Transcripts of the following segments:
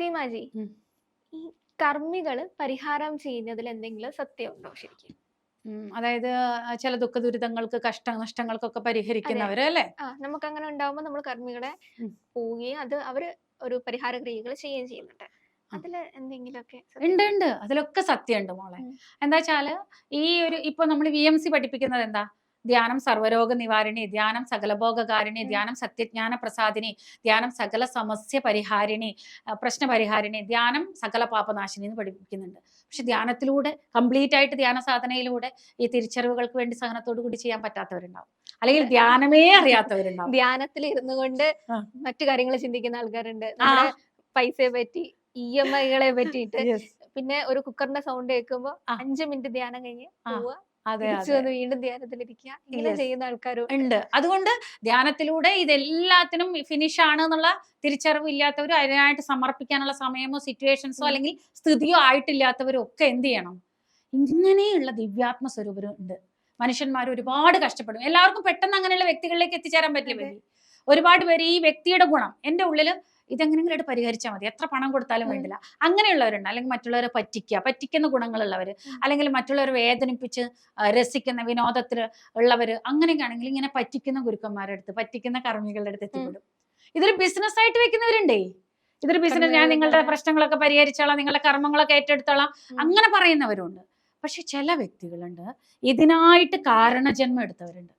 സീമാജി. ഈ കർമ്മികൾ പരിഹാരം ചെയ്യുന്നതിൽ എന്തെങ്കിലും സത്യമുണ്ടോ ശരിക്കും? അതായത് ചില ദുഃഖ ദുരിതങ്ങൾക്ക് കഷ്ട നഷ്ടങ്ങൾക്കൊക്കെ പരിഹരിക്കുന്നവര് അല്ലേ? നമുക്ക് അങ്ങനെ ഉണ്ടാവുമ്പോൾ നമ്മൾ കർമ്മികളെ. പോവുകയും അത് അവർ ഒരു പരിഹാര ക്രിയകൾ ചെയ്യുകയും ചെയ്യുന്നുണ്ട്. അതിൽ എന്തെങ്കിലുമൊക്കെ ഉണ്ട് ഉണ്ട്? അതിലൊക്കെ സത്യമുണ്ട് മോളെ. എന്താ വെച്ചാൽ ഈ ഒരു ഇപ്പൊ നമ്മൾ വി എം സി പഠിപ്പിക്കുന്നത് എന്താ? ധ്യാനം സർവരോഗ നിവാരിണി ധ്യാനം സകലഭോഗകാരിണി ധ്യാനം സത്യജ്ഞാന പ്രസാദിനി ധ്യാനം സകല സമസ്യ പരിഹാരിണി പ്രശ്നപരിഹാരിണി പ്രശ്ന പരിഹാരിണി ധ്യാനം സകല പാപനാശിനി എന്ന് പഠിപ്പിക്കുന്നുണ്ട്. പക്ഷെ ധ്യാനത്തിലൂടെ കംപ്ലീറ്റ് ആയിട്ട് ധ്യാന സാധനയിലൂടെ ഈ തിരിച്ചറിവുകൾക്ക് വേണ്ടി സഹനത്തോടു കൂടി ചെയ്യാൻ പറ്റാത്തവരുണ്ടാവും. അല്ലെങ്കിൽ ധ്യാനമേ അറിയാത്തവരുണ്ടാവും. ധ്യാനത്തിൽ ഇരുന്നു കൊണ്ട് മറ്റു കാര്യങ്ങൾ ചിന്തിക്കുന്ന ആൾക്കാരുണ്ട്. പൈസയെ പറ്റി ഇ എം ഐകളെ പറ്റിയിട്ട് പിന്നെ ഒരു കുക്കറിന്റെ സൗണ്ട് കേൾക്കുമ്പോ. അഞ്ചു മിനിറ്റ് ധ്യാനം കഴിഞ്ഞ്. പോവുക. തിരിച്ചു അതെ. വന്ന് വീണ്ടും ധ്യാനത്തിലിരിക്കുക. ഇങ്ങനെ ചെയ്യുന്ന ആൾക്കാരും ഉണ്ട്. അതുകൊണ്ട് ധ്യാനത്തിലൂടെ ഇതെല്ലാത്തിനും ഫിനിഷ് ആണ് എന്നുള്ള തിരിച്ചറിവ് ഇല്ലാത്തവരും അതിനായിട്ട് സമർപ്പിക്കാനുള്ള സമയമോ സിറ്റുവേഷൻസോ അല്ലെങ്കിൽ സ്ഥിതിയോ ആയിട്ടില്ലാത്തവരും ഒക്കെ എന്ത് ചെയ്യണം? ഇങ്ങനെയുള്ള ദിവ്യാത്മ സ്വരൂപരും ഉണ്ട്. മനുഷ്യന്മാർ ഒരുപാട് കഷ്ടപ്പെടും. എല്ലാവർക്കും പെട്ടെന്ന് അങ്ങനെയുള്ള വ്യക്തികളിലേക്ക് എത്തിച്ചേരാൻ പറ്റില്ല ഒരുപാട് പേര് ഈ വ്യക്തിയുടെ ഗുണം. എന്റെ ഉള്ളിൽ ഇതെങ്ങനെങ്കിലും പരിഹരിച്ചാൽ മതി. എത്ര പണം കൊടുത്താലും. വേണ്ടില്ല. അങ്ങനെയുള്ളവരുണ്ട്. അല്ലെങ്കിൽ മറ്റുള്ളവരെ പറ്റിക്കുക പറ്റിക്കുന്ന ഗുണങ്ങളുള്ളവർ. അല്ലെങ്കിൽ മറ്റുള്ളവരെ വേദനിപ്പിച്ച് രസിക്കുന്ന വിനോദത്തിൽ ഉള്ളവർ അങ്ങനെയൊക്കെ ആണെങ്കിൽ ഇങ്ങനെ പറ്റിക്കുന്ന ഗുരുക്കന്മാരുടെ അടുത്ത് പറ്റിക്കുന്ന കർമ്മികളുടെ അടുത്ത് എത്തിപ്പെടും. ഇതൊരു ബിസിനസ് ആയിട്ട് വെക്കുന്നവരുണ്ടേ? ഇതൊരു ബിസിനസ് ഞാൻ നിങ്ങളുടെ പ്രശ്നങ്ങളൊക്കെ പരിഹരിച്ചോളാം നിങ്ങളുടെ കർമ്മങ്ങളൊക്കെ ഏറ്റെടുത്തോളാം. അങ്ങനെ പറയുന്നവരുണ്ട്. പക്ഷെ ചില വ്യക്തികളുണ്ട് ഇതിനായിട്ട് കാരണജന്മം എടുത്തവരുണ്ട്.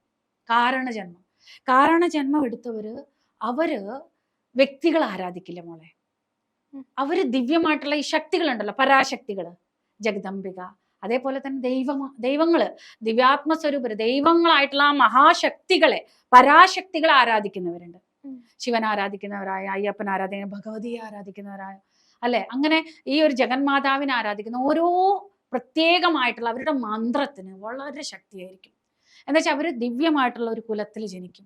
കാരണജന്മം. കാരണജന്മം എടുത്തവര് അവർ വ്യക്തികൾ ആരാധിക്കില്ല മോളെ? അവർ ദിവ്യമായിട്ടുള്ള ഈ ശക്തികളുണ്ടല്ലോ പരാശക്തികൾ ജഗദംബിക അതേപോലെ തന്നെ ദൈവ ദൈവങ്ങൾ ദിവ്യാത്മ സ്വരൂപര് ദൈവങ്ങളായിട്ടുള്ള ആ മഹാശക്തികളെ പരാശക്തികളെ ആരാധിക്കുന്നവരുണ്ട്. ശിവൻ ആരാധിക്കുന്നവരായ അയ്യപ്പൻ ആരാധിക്കുന്ന ഭഗവതിയെ ആരാധിക്കുന്നവരായ അല്ലെ? അങ്ങനെ ഈ ഒരു ജഗന്മാതാവിനെ ആരാധിക്കുന്ന ഓരോ പ്രത്യേകമായിട്ടുള്ള അവരുടെ മന്ത്രത്തിന് വളരെ ശക്തിയായിരിക്കും. എന്താ വെച്ചാൽ അവർ ദിവ്യമായിട്ടുള്ള ഒരു കുലത്തിൽ ജനിക്കും.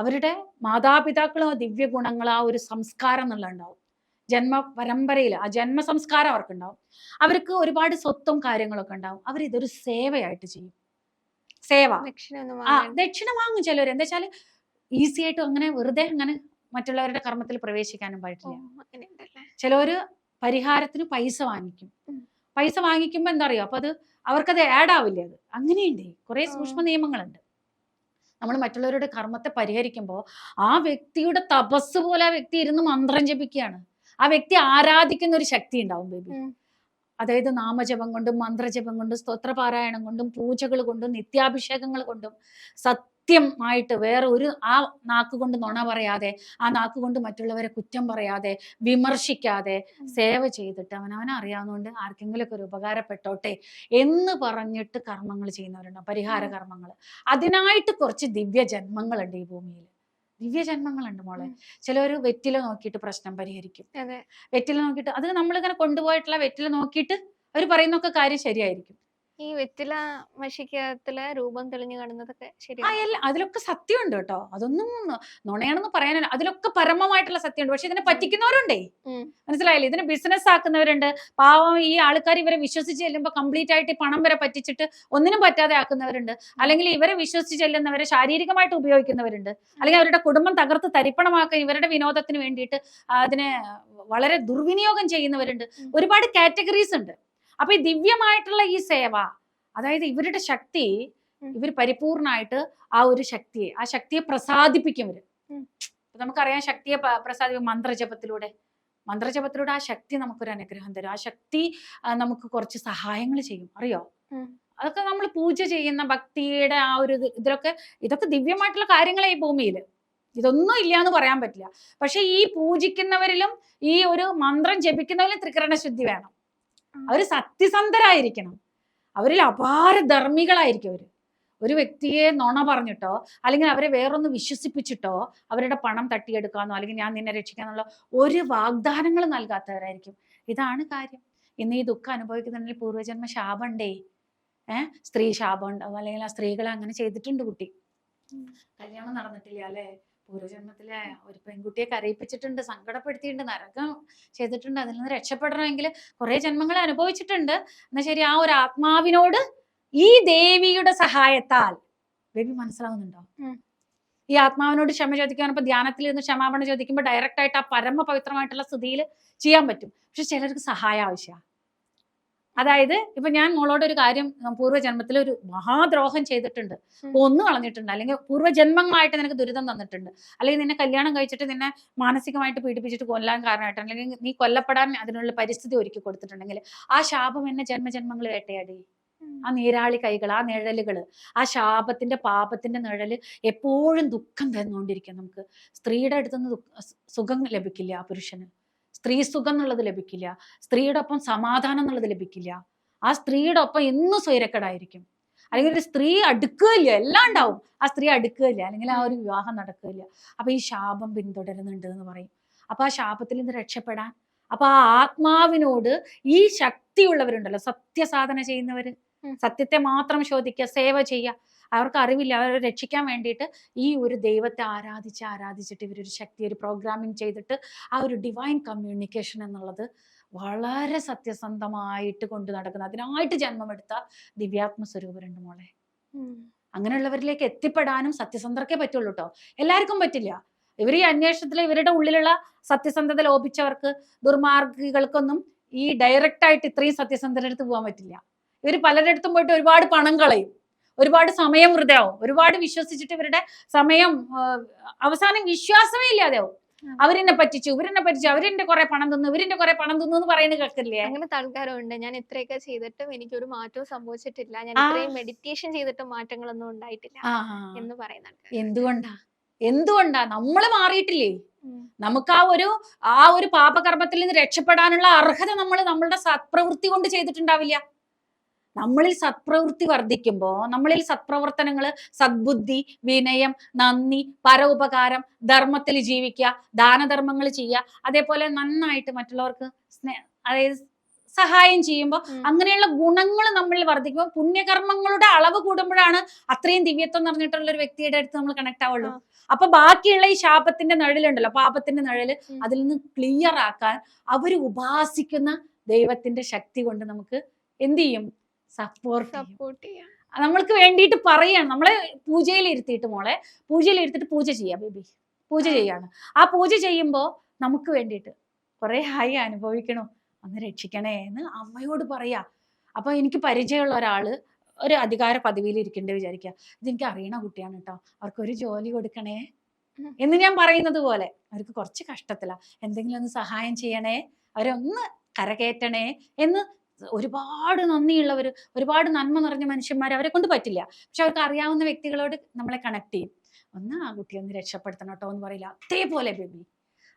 അവരുടെ മാതാപിതാക്കളും ആ ദിവ്യ ഗുണങ്ങൾ ആ ഒരു സംസ്കാരം എന്നുള്ള ഉണ്ടാവും ജന്മ പരമ്പരയിൽ ആ ജന്മ സംസ്കാരം അവർക്കുണ്ടാവും. അവർക്ക് ഒരുപാട് സ്വത്തും കാര്യങ്ങളൊക്കെ ഉണ്ടാവും. അവർ ഇതൊരു സേവയായിട്ട് ചെയ്യും. സേവ. ആ ദക്ഷിണ വാങ്ങും ചിലവർ എന്താ വെച്ചാൽ ഈസി ആയിട്ട് അങ്ങനെ വെറുതെ അങ്ങനെ മറ്റുള്ളവരുടെ കർമ്മത്തിൽ പ്രവേശിക്കാനും പറ്റില്ല ചിലവര് പരിഹാരത്തിന് പൈസ വാങ്ങിക്കും. പൈസ വാങ്ങിക്കുമ്പോ എന്താ അറിയോ? അപ്പൊ അത് അവർക്കത് ആഡ് ആവില്ല അത്? അങ്ങനെയുണ്ട്. കുറെ. സൂക്ഷ്മ നിയമങ്ങളുണ്ട് നമ്മൾ മറ്റുള്ളവരുടെ കർമ്മത്തെ പരിഹരിക്കുമ്പോൾ ആ വ്യക്തിയുടെ തപസ് പോലെ ആ വ്യക്തി ഇരുന്ന് മന്ത്രം ജപിക്കുകയാണ്. ആ വ്യക്തി ആരാധിക്കുന്ന ഒരു ശക്തി ഉണ്ടാവും ബേബി അതായത് നാമജപം കൊണ്ടും മന്ത്രജപം കൊണ്ടും സ്തോത്രപാരായണം കൊണ്ടും പൂജകൾ കൊണ്ടും നിത്യാഭിഷേകങ്ങൾ കൊണ്ടും സത്യമായിട്ട് വേറെ ഒരു ആ നാക്ക് കൊണ്ട് നുണ പറയാതെ ആ നാക്ക് കൊണ്ട് മറ്റുള്ളവരെ കുറ്റം പറയാതെ വിമർശിക്കാതെ സേവ ചെയ്തിട്ട് അവൻ അവനെ അറിയാവുന്നതുകൊണ്ട് ആർക്കെങ്കിലുമൊക്കെ ഒരു ഉപകാരപ്പെട്ടോട്ടെ എന്ന് പറഞ്ഞിട്ട് കർമ്മങ്ങൾ ചെയ്യുന്നവരുണ്ട്. പരിഹാര കർമ്മങ്ങൾ. അതിനായിട്ട് കുറച്ച് ദിവ്യ ജന്മങ്ങളുണ്ട് ഈ ഭൂമിയിൽ. ദിവ്യ ജന്മങ്ങളുണ്ട് മോളെ. ചിലവർ വെറ്റില നോക്കിയിട്ട് പ്രശ്നം പരിഹരിക്കും. അതെ. വെറ്റില നോക്കിയിട്ട് അത് നമ്മളിങ്ങനെ കൊണ്ടുപോയിട്ടുള്ള വെറ്റില നോക്കിയിട്ട് അവർ പറയുന്നൊക്കെ കാര്യം ശരിയായിരിക്കും. ഈ വെറ്റില മഷിക്കകത്തിലെ രൂപം തെളിഞ്ഞു കാണുന്നതൊക്കെ ആ ശരിയാണ്? എല്ലാം അതിലൊക്കെ സത്യമുണ്ട് കേട്ടോ. അതൊന്നും നുണയാണെന്ന് പറയാനല്ല. അതിലൊക്കെ പരമമായിട്ടുള്ള സത്യമുണ്ട്. പക്ഷെ ഇതിനെ പറ്റിക്കുന്നവരുണ്ടേ. മനസ്സിലായില്ലേ? ഇതിനെ ബിസിനസ് ആക്കുന്നവരുണ്ട്. പാവം ഈ ആൾക്കാർ ഇവരെ വിശ്വസിച്ച് ചെല്ലുമ്പോൾ കംപ്ലീറ്റ് ആയിട്ട് പണം വരെ പറ്റിച്ചിട്ട് ഒന്നിനും പറ്റാതെ ആക്കുന്നവരുണ്ട്. അല്ലെങ്കിൽ ഇവരെ വിശ്വസിച്ച് ചെല്ലുന്നവരെ ശാരീരികമായിട്ട് ഉപയോഗിക്കുന്നവരുണ്ട്. അല്ലെങ്കിൽ അവരുടെ കുടുംബം തകർത്ത് തരിപ്പണമാക്കാൻ ഇവരുടെ വിനോദത്തിന് വേണ്ടിയിട്ട് അതിനെ വളരെ ദുർവിനിയോഗം ചെയ്യുന്നവരുണ്ട്. ഒരുപാട് കാറ്റഗറീസ് ഉണ്ട്. അപ്പൊ ഈ ദിവ്യമായിട്ടുള്ള ഈ സേവ അതായത് ഇവരുടെ ശക്തി. ഇവർ പരിപൂർണമായിട്ട് ആ ഒരു ശക്തിയെ ആ ശക്തിയെ പ്രസാദിപ്പിക്കും ഇവർ. നമുക്കറിയാം ശക്തിയെ പ്രസാദിപ്പിക്കും മന്ത്രജപത്തിലൂടെ. മന്ത്രജപത്തിലൂടെ ആ ശക്തി നമുക്കൊരു അനുഗ്രഹം തരും. ആ ശക്തി നമുക്ക് കുറച്ച് സഹായങ്ങൾ ചെയ്യും. അറിയോ? അതൊക്കെ നമ്മൾ പൂജ ചെയ്യുന്ന ഭക്തിയുടെ ആ ഒരു ഇത് ഇതിലൊക്കെ ഇതൊക്കെ ദിവ്യമായിട്ടുള്ള കാര്യങ്ങളെ ഈ ഭൂമിയിൽ. ഇതൊന്നും ഇല്ല എന്ന് പറയാൻ പറ്റില്ല. പക്ഷെ ഈ പൂജിക്കുന്നവരിലും ഈ ഒരു മന്ത്രം ജപിക്കുന്നവരിലും ത്രികരണ ശുദ്ധി വേണം. അവർ സത്യസന്ധരായിരിക്കണം. അവരിൽ അപാര ധർമ്മികളായിരിക്കും അവർ ഒരു വ്യക്തിയെ നുണ പറഞ്ഞിട്ടോ അല്ലെങ്കിൽ അവരെ വേറൊന്ന് വിശ്വസിപ്പിച്ചിട്ടോ അവരുടെ പണം തട്ടിയെടുക്കാന്നോ അല്ലെങ്കിൽ ഞാൻ നിന്നെ രക്ഷിക്കാന്നുള്ള ഒരു വാഗ്ദാനങ്ങൾ നൽകാത്തവരായിരിക്കും. ഇതാണ് കാര്യം. ഇന്ന് ഈ ദുഃഖം അനുഭവിക്കുന്നുണ്ടെങ്കിൽ പൂർവജന്മ ശാപമുണ്ടേ ഏഹ് സ്ത്രീ ശാപം ഉണ്ടാവും. അല്ലെങ്കിൽ ആ സ്ത്രീകളെ അങ്ങനെ ചെയ്തിട്ടുണ്ട് കുട്ടി. കല്യാണം നടന്നിട്ടില്ല അല്ലെ? പൂർവജന്മത്തിലെ ഒരു പെൺകുട്ടിയെ കരയിപ്പിച്ചിട്ടുണ്ട് സങ്കടപ്പെടുത്തിയിട്ടുണ്ട് നരകം ചെയ്തിട്ടുണ്ട് അതിൽ നിന്ന് രക്ഷപ്പെടണമെങ്കിൽ കുറെ ജന്മങ്ങൾ അനുഭവിച്ചിട്ടുണ്ട്. എന്നാ ശരി ആ ഒരു ആത്മാവിനോട് ഈ ദേവിയുടെ സഹായത്താൽ ബേബി മനസ്സിലാവുന്നുണ്ടോ? ഈ ആത്മാവിനോട് ക്ഷമ ചോദിക്കാൻ ഇപ്പൊ ധ്യാനത്തിൽ ഇരുന്ന് ക്ഷമാപണം ചോദിക്കുമ്പോൾ ഡയറക്റ്റ് ആയിട്ട് ആ പരമ പവിത്രമായിട്ടുള്ള സ്ഥിതിയിൽ ചെയ്യാൻ പറ്റും. പക്ഷെ ചിലർക്ക് സഹായം ആവശ്യമാണ്. അതായത് ഇപ്പൊ ഞാൻ മോളോട് ഒരു കാര്യം പൂർവജന്മത്തിൽ ഒരു മഹാദ്രോഹം ചെയ്തിട്ടുണ്ട്. ഉം. കൊന്നു കളഞ്ഞിട്ടുണ്ട്. അല്ലെങ്കിൽ പൂർവജന്മങ്ങളായിട്ട് നിനക്ക് ദുരിതം തന്നിട്ടുണ്ട്. അല്ലെങ്കിൽ നിന്നെ കല്യാണം കഴിച്ചിട്ട് നിന്നെ മാനസികമായിട്ട് പീഡിപ്പിച്ചിട്ട് കൊല്ലാൻ കാരണമായിട്ട് അല്ലെങ്കിൽ നീ കൊല്ലപ്പെടാൻ അതിനുള്ള പരിസ്ഥിതി ഒരുക്കി കൊടുത്തിട്ടുണ്ടെങ്കിൽ ആ ശാപം എന്നെ ജന്മജന്മങ്ങൾ വേട്ടയാടി. ആ നീരാളി കൈകൾ ആ നിഴലുകൾ ആ ശാപത്തിന്റെ പാപത്തിന്റെ നിഴൽ എപ്പോഴും ദുഃഖം തന്നുകൊണ്ടിരിക്കും നമുക്ക്. സ്ത്രീയുടെ അടുത്തുനിന്ന് സുഖം ലഭിക്കില്ല ആ പുരുഷന്. സ്ത്രീ സുഖം എന്നുള്ളത് ലഭിക്കില്ല. സ്ത്രീയുടെ ഒപ്പം സമാധാനം എന്നുള്ളത് ലഭിക്കില്ല. ആ സ്ത്രീയുടെ ഒപ്പം എന്നും സ്വൈരക്കേടായിരിക്കും. അല്ലെങ്കിൽ ഒരു സ്ത്രീ അടുക്കുകയില്ല എല്ലാം ഉണ്ടാവും. ആ സ്ത്രീ അടുക്കുകയില്ല അല്ലെങ്കിൽ ആ ഒരു വിവാഹം നടക്കുകയില്ല. അപ്പൊ ഈ ശാപം പിന്തുടരുന്നുണ്ട് എന്ന് പറയും. അപ്പൊ ആ ശാപത്തിൽ നിന്ന് രക്ഷപ്പെടാൻ. അപ്പൊ ആ ആത്മാവിനോട് ഈ ശക്തിയുള്ളവരുണ്ടല്ലോ സത്യസാധന ചെയ്യുന്നവര്. സത്യത്തെ മാത്രം ശോധിക്കുക സേവ ചെയ്യുക. അവർക്ക് അറിവില്ല അവരെ രക്ഷിക്കാൻ വേണ്ടിയിട്ട് ഈ ഒരു ദൈവത്തെ ആരാധിച്ച് ആരാധിച്ചിട്ട് ഇവരൊരു ശക്തി ഒരു പ്രോഗ്രാമിംഗ് ചെയ്തിട്ട് ആ ഒരു ഡിവൈൻ കമ്മ്യൂണിക്കേഷൻ എന്നുള്ളത് വളരെ സത്യസന്ധമായിട്ട് കൊണ്ടു നടക്കുന്ന. അതിനായിട്ട് ജന്മമെടുത്ത ദിവ്യാത്മ സ്വരൂപരുണ്ട് മോളെ. അങ്ങനെയുള്ളവരിലേക്ക് എത്തിപ്പെടാനും സത്യസന്ധർക്കേ പറ്റുള്ളൂ കേട്ടോ എല്ലാവർക്കും പറ്റില്ല. ഇവർ ഈ അന്വേഷണത്തിൽ ഇവരുടെ ഉള്ളിലുള്ള സത്യസന്ധത ലോപിച്ചവർക്ക് ദുർമാർഗികൾക്കൊന്നും ഈ ഡയറക്റ്റ് ആയിട്ട് ഇത്രയും സത്യസന്ധരെടുത്ത് പോകാൻ പറ്റില്ല. ഇവർ പലരുടെ അടുത്തും പോയിട്ട് ഒരുപാട് പണം കളയും. ഒരുപാട് സമയം വൃതയാവും. ഒരുപാട് വിശ്വസിച്ചിട്ട് ഇവരുടെ സമയം അവസാനം വിശ്വാസമേ ഇല്ലാതെയാവും. അവരെന്നെ പറ്റിച്ചു ഇവരെന്നെ പറ്റിച്ചു അവരെന്റെ കുറെ പണം തിന്നു ഇവരെന്റെ കുറെ പണം തിന്നു എന്ന് പറയുന്നത് കേൾക്കില്ലേ? അങ്ങനത്തെ ആൾക്കാരുണ്ട് ഞാൻ ഇത്രയൊക്കെ ചെയ്തിട്ടും എനിക്ക് ഒരു മാറ്റവും സംഭവിച്ചിട്ടില്ല. ഞാൻ. ഇത്രയും മെഡിറ്റേഷൻ ചെയ്തിട്ടും മാറ്റങ്ങളൊന്നും ഉണ്ടായിട്ടില്ല എന്ന് പറയുന്നുണ്ട് എന്തുകൊണ്ടാ? എന്തുകൊണ്ടാ? നമ്മൾ മാറിയിട്ടില്ലേ? നമുക്ക് ആ ഒരു ആ ഒരു പാപകർമ്മത്തിൽ നിന്ന് രക്ഷപ്പെടാനുള്ള അർഹത നമ്മൾ നമ്മളുടെ സത്പ്രവൃത്തി കൊണ്ട് ചെയ്തിട്ടുണ്ടാവില്ല. നമ്മളിൽ സത്പ്രവൃത്തി വർദ്ധിക്കുമ്പോൾ നമ്മളിൽ സത്പ്രവർത്തനങ്ങൾ സദ്ബുദ്ധി വിനയം നന്ദി പരോപകാരം ധർമ്മത്തിൽ ജീവിക്കുക ദാനധർമ്മങ്ങൾ ചെയ്യുക അതേപോലെ നന്നായിട്ട് മറ്റുള്ളവർക്ക് സ്നേ അതായത് സഹായം ചെയ്യുമ്പോൾ അങ്ങനെയുള്ള ഗുണങ്ങൾ നമ്മളിൽ വർദ്ധിക്കുമ്പോൾ പുണ്യകർമ്മങ്ങളുടെ അളവ് കൂടുമ്പോഴാണ് അത്രയും ദിവ്യത്വം നിറഞ്ഞിട്ടുള്ള ഒരു വ്യക്തിയുടെ അടുത്ത് നമ്മൾ കണക്ട് ആവുള്ളൂ. അപ്പൊ ബാക്കിയുള്ള ഈ ശാപത്തിന്റെ നിഴലുണ്ടല്ലോ പാപത്തിന്റെ നിഴൽ. അതിൽ നിന്ന് ക്ലിയർ ആക്കാൻ അവർ ഉപാസിക്കുന്ന ദൈവത്തിന്റെ ശക്തി കൊണ്ട് നമുക്ക് എന്ത് ചെയ്യും സപ്പോർട്ട് സപ്പോർട്ട് ചെയ്യാം. നമ്മൾക്ക് വേണ്ടിയിട്ട് പറയാണ്. നമ്മളെ പൂജയിൽ ഇരുത്തിയിട്ട് മോളെ പൂജയിൽ ഇരുത്തിയിട്ട് പൂജ ചെയ്യാം ബേബി. പൂജ. ചെയ്യാണ്. ആ പൂജ ചെയ്യുമ്പോൾ നമുക്ക് വേണ്ടിയിട്ട് കുറേ ഹായി അനുഭവിക്കണോ? ഒന്ന് രക്ഷിക്കണേ എന്ന് അമ്മയോട് പറയാ. അപ്പോൾ എനിക്ക് പരിചയമുള്ള ഒരാൾ ഒരു അധികാര പദവിയിൽ ഇരിക്കണ്ടേ വിചാരിക്കുക ഇതെനിക്ക് അറിയണ കുട്ടിയാണ് കേട്ടോ അവർക്ക് ഒരു ജോലി കൊടുക്കണേ എന്ന് ഞാൻ പറയുന്നത് പോലെ. അവർക്ക് കുറച്ച് കഷ്ടത്തില. എന്തെങ്കിലും ഒന്ന് സഹായം ചെയ്യണേ. അവരെ ഒന്ന് കരകയറ്റണേ എന്ന് ഒരുപാട് നന്ദിയുള്ളവർ ഒരുപാട് നന്മ നിറഞ്ഞ മനുഷ്യന്മാർ അവരെ കൊണ്ട് പറ്റില്ല. പക്ഷെ അവർക്ക് അറിയാവുന്ന വ്യക്തികളോട് നമ്മളെ കണക്ട് ചെയ്യും. ഒന്ന് ആ കുട്ടിയെ ഒന്ന് രക്ഷപ്പെടുത്തണം കേട്ടോ എന്ന് പറയില്ല. അതേപോലെ ബേബി.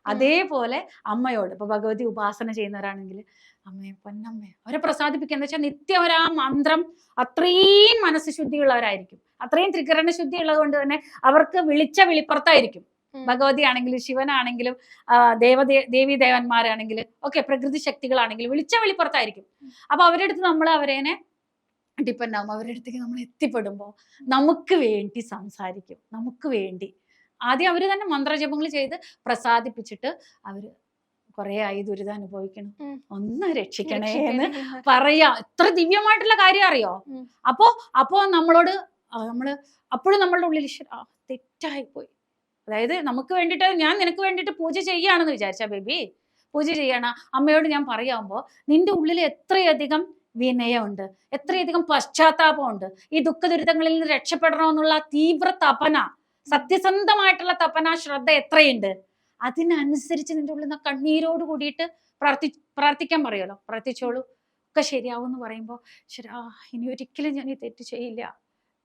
അതേപോലെ അമ്മയോട്. ഇപ്പൊ ഭഗവതി ഉപാസന ചെയ്യുന്നവരാണെങ്കിൽ അമ്മയെ പൊന്നമ്മേ. അവരെ പ്രസാദിപ്പിക്കുക. എന്ന് വെച്ചാൽ നിത്യം അവർ ആ മന്ത്രം അത്രയും മനസ്സ് ശുദ്ധിയുള്ളവരായിരിക്കും അത്രയും ത്രികരണ ശുദ്ധി ഉള്ളത് കൊണ്ട് തന്നെ അവർക്ക് വിളിച്ച വിളിപ്പുറത്തായിരിക്കും. ഭഗവതി ആണെങ്കിലും ശിവനാണെങ്കിലും ദേവദേ ദേവി ദേവന്മാരാണെങ്കിലും ഒക്കെ പ്രകൃതി ശക്തികളാണെങ്കിലും വിളിച്ച വെളിപ്പുറത്തായിരിക്കും അപ്പൊ അവരുടെ അടുത്ത് നമ്മൾ അവരേനെ ഡിപ്പെൻഡ് ആവും. അവരുടെ അടുത്തേക്ക് നമ്മൾ എത്തിപ്പെടുമ്പോൾ നമുക്ക് വേണ്ടി സംസാരിക്കും. നമുക്ക് വേണ്ടി. ആദ്യം അവർ തന്നെ മന്ത്രജപങ്ങൾ ചെയ്ത് പ്രസാദിപ്പിച്ചിട്ട് അവർ കുറെ ആയി ദുരിതം അനുഭവിക്കണം. ഒന്ന് രക്ഷിക്കണേ എന്ന്. പറയാ. എത്ര ദിവ്യമായിട്ടുള്ള കാര്യം അറിയോ. അപ്പോ അപ്പോ നമ്മളോട് നമ്മൾ അപ്പോഴും നമ്മളുടെ ഉള്ളിൽ തെറ്റായി പോയി. അതായത് നമുക്ക് വേണ്ടിയിട്ട് ഞാൻ നിനക്ക് വേണ്ടിയിട്ട് പൂജ ചെയ്യാണെന്ന് വിചാരിച്ച ബേബി. പൂജ ചെയ്യണ അമ്മയോട് ഞാൻ പറയാവുമ്പോൾ നിന്റെ ഉള്ളിൽ എത്രയധികം വിനയമുണ്ട് എത്രയധികം പശ്ചാത്താപമുണ്ട്. ഈ ദുഃഖ ദുരിതങ്ങളിൽ നിന്ന് രക്ഷപ്പെടണമെന്നുള്ള തീവ്ര തപന സത്യസന്ധമായിട്ടുള്ള തപന ശ്രദ്ധ എത്രയുണ്ട്? അതിനനുസരിച്ച് നിന്റെ ഉള്ളിൽ നിന്ന് കണ്ണീരോട് കൂടിയിട്ട് പ്രാർത്ഥി പ്രാർത്ഥിക്കാൻ പറയുമല്ലോ. പ്രാർത്ഥിച്ചോളൂ. ഒക്കെ ശരിയാവും എന്ന് പറയുമ്പോൾ ശരി ഇനി ഒരിക്കലും ഞാൻ ഈ തെറ്റ് ചെയ്യില്ല.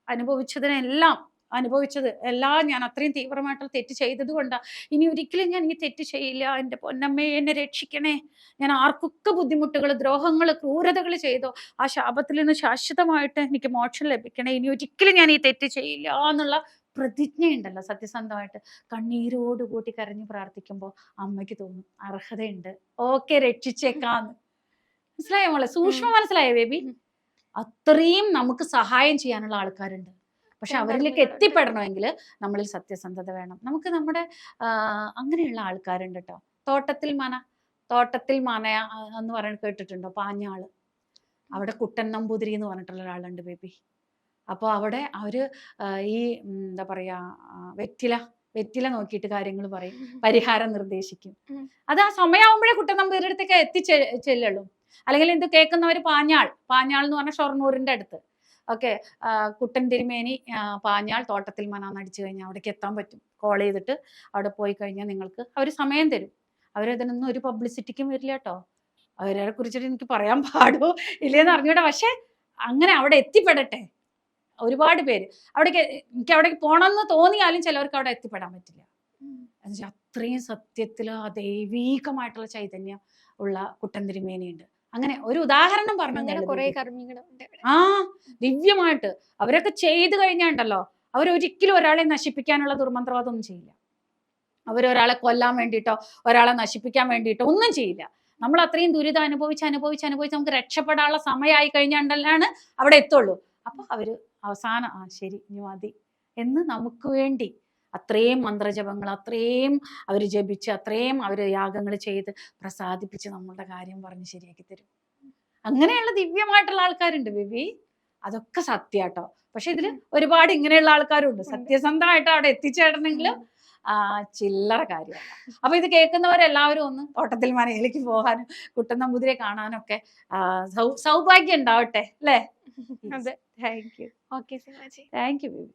അനുഭവിച്ചതിനെല്ലാം അനുഭവിച്ചത്. എല്ലാം ഞാൻ അത്രയും തീവ്രമായിട്ടുള്ള തെറ്റ് ചെയ്തത് കൊണ്ടാണ് ഇനി ഒരിക്കലും ഞാൻ ഈ തെറ്റ് ചെയ്യില്ല. എന്റെ പൊന്നമ്മയെ എന്നെ രക്ഷിക്കണേ. ഞാൻ ആർക്കൊക്കെ ബുദ്ധിമുട്ടുകൾ ദ്രോഹങ്ങൾ ക്രൂരതകൾ ചെയ്തോ ആ ശാപത്തിൽ നിന്ന് ശാശ്വതമായിട്ട് എനിക്ക് മോക്ഷം ലഭിക്കണേ. ഇനി ഒരിക്കലും ഞാൻ ഈ തെറ്റ് ചെയ്യില്ല എന്നുള്ള പ്രതിജ്ഞയുണ്ടല്ലോ സത്യസന്ധമായിട്ട്. കണ്ണീരോട് കൂട്ടി കരഞ്ഞു പ്രാർത്ഥിക്കുമ്പോൾ അമ്മയ്ക്ക് തോന്നും അർഹതയുണ്ട്. ഓക്കെ രക്ഷിച്ചേക്കാന്ന്. മനസ്സിലായോ മോളെ? സൂക്ഷ്മം മനസ്സിലായോ ബേബി? അത്രയും നമുക്ക് സഹായം ചെയ്യാനുള്ള ആൾക്കാരുണ്ട്. പക്ഷെ അവരിലേക്ക് എത്തിപ്പെടണമെങ്കിൽ നമ്മളിൽ സത്യസന്ധത വേണം. നമുക്ക് നമ്മുടെ അങ്ങനെയുള്ള ആൾക്കാരുണ്ട് കേട്ടോ തോട്ടത്തിൽ മന തോട്ടത്തിൽ മന എന്ന് പറയുന്നത് കേട്ടിട്ടുണ്ടോ? പാഞ്ഞാൾ. അവിടെ കുട്ടൻ നമ്പൂതിരി എന്ന് പറഞ്ഞിട്ടുള്ള ഒരാളുണ്ട് ബേബി. അപ്പോൾ അവിടെ അവർ ഈ എന്താ പറയാ വെറ്റില വെറ്റില നോക്കിയിട്ട് കാര്യങ്ങൾ പറയും. പരിഹാരം നിർദ്ദേശിക്കും. അത് ആ സമയമാകുമ്പോഴേ കുട്ടൻ നമ്പൂതിരി അടുത്തേക്ക് എത്തി ചെല്ലുള്ളൂ. അല്ലെങ്കിൽ ഇത് കേൾക്കുന്നവർ പാഞ്ഞാൾ. പാഞ്ഞാൾ എന്ന് പറഞ്ഞ ഷൊർണൂരിന്റെ അടുത്ത്. ഓക്കെ കുട്ടൻ തിരുമേനി പാഞ്ഞാൾ തോട്ടത്തിൽ മനാന്ന് അടിച്ചു കഴിഞ്ഞാൽ അവിടേക്ക് എത്താൻ പറ്റും. കോൾ ചെയ്തിട്ട് അവിടെ പോയി കഴിഞ്ഞാൽ നിങ്ങൾക്ക് അവർ സമയം തരും. അവരതിനൊന്നും ഒരു പബ്ലിസിറ്റിക്കും വരില്ല കേട്ടോ അവരെ കുറിച്ചിട്ട് എനിക്ക് പറയാൻ പാടോ ഇല്ലയെന്ന് അറിഞ്ഞൂടെ. പക്ഷേ അങ്ങനെ അവിടെ എത്തിപ്പെടട്ടെ. ഒരുപാട് പേര്. അവിടേക്ക് എനിക്ക് അവിടേക്ക് പോകണമെന്ന് തോന്നിയാലും ചിലവർക്ക് അവിടെ എത്തിപ്പെടാൻ പറ്റില്ല. അത്രയും സത്യത്തിൽ ആ ദൈവീകമായിട്ടുള്ള ചൈതന്യം ഉള്ള കുട്ടൻ തിരുമേനിയുണ്ട്. അങ്ങനെ ഒരു ഉദാഹരണം പറഞ്ഞു അങ്ങനെ കുറെ. കർമ്മികളുണ്ട് ആ ദിവ്യമായിട്ട്. അവരൊക്കെ ചെയ്തു കഴിഞ്ഞാണ്ടല്ലോ അവരൊരിക്കലും ഒരാളെ നശിപ്പിക്കാനുള്ള ദുർമന്ത്രവാദമൊന്നും ചെയ്യില്ല. അവരൊരാളെ കൊല്ലാൻ വേണ്ടിയിട്ടോ ഒരാളെ നശിപ്പിക്കാൻ വേണ്ടിയിട്ടോ ഒന്നും ചെയ്യില്ല. നമ്മൾ അത്രയും ദുരിതം അനുഭവിച്ച് അനുഭവിച്ച് അനുഭവിച്ച് നമുക്ക് രക്ഷപ്പെടാനുള്ള സമയമായി കഴിഞ്ഞാണ്ടല്ലാണ് അവിടെ എത്തുള്ളൂ. അപ്പൊ അവർ അവസാനം ആ ശരി ഇനി മതി. എന്ന് നമുക്ക് വേണ്ടി അത്രയും മന്ത്രജപങ്ങൾ അത്രയും അവർ ജപിച്ച് അത്രയും അവർ യാഗങ്ങൾ ചെയ്ത് പ്രസാദിപ്പിച്ച് നമ്മളുടെ കാര്യം പറഞ്ഞ് ശരിയാക്കി തരും. അങ്ങനെയുള്ള ദിവ്യമായിട്ടുള്ള ആൾക്കാരുണ്ട് ബിബി. അതൊക്കെ സത്യാട്ടോ പക്ഷെ ഇതിൽ ഒരുപാട് ഇങ്ങനെയുള്ള ആൾക്കാരുണ്ട്. സത്യസന്ധമായിട്ട് അവിടെ എത്തിച്ചേടണമെങ്കിലും ആ ചില്ലറ കാര്യമാണ്. അപ്പൊ ഇത് കേൾക്കുന്നവരെല്ലാവരും ഒന്ന് തോട്ടത്തിൽ മനയിലേക്ക് പോകാനും കുട്ടൻ നമ്പൂതിരെ കാണാനൊക്കെ സൗഭാഗ്യം ഉണ്ടാവട്ടെ അല്ലേ? Thank you thank you baby.